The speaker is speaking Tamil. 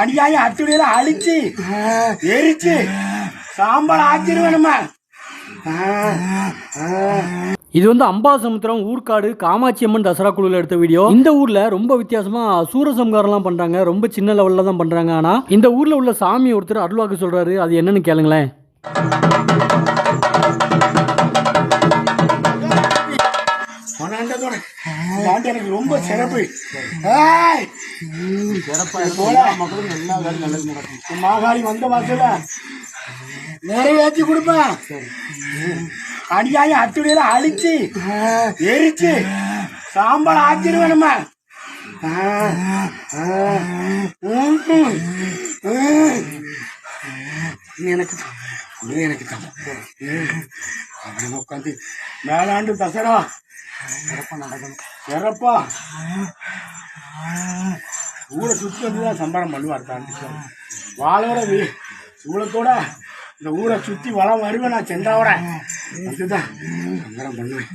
அடியாயம் அத்துடையில அழிச்சு எரிச்சு சாம்பல் ஆக்கிருவேணுமா இது வந்து அம்பாசமுத்திரம் ஊர்க்காடு காமாட்சி அம்மன் தசரா குழுவில் எடுத்த வீடியோ. இந்த ஊர்ல ரொம்ப வித்தியாசமா சூரசம்காரம்லாம் பண்றாங்க. ரொம்ப சின்ன லெவல்ல தான் பண்றாங்க. ஆனா இந்த ஊர்ல உள்ள சாமி ஒருத்தர் அருள்வாக்கு சொல்றாரு. அது என்னன்னு கேளுங்களேன். எனக்கு ரொம்ப சிறப்பு. ஏய்! போல. இந்த மாகாளி வந்த வாசல நிறைவேற்றி கொடுப்பேன் அடியாயம் அத்துடையில அழிச்சு எரிச்சு சாம்பல் ஆக்கிருவேணுமா நீ எனக்கு எனக்கு தான் உட்காந்து மேலாண்டு தசரா இறப்பா நடக்கணும் ஊரை சுற்றி வந்து தான் சம்பளம் பண்ணுவார் தான் வாழோட வீ இவ்வளோத்தோட இந்த ஊரை சுற்றி வளம் வருவேன் நான் சென்றாவோட அதுதான் சம்பளம் பண்ணுவேன்.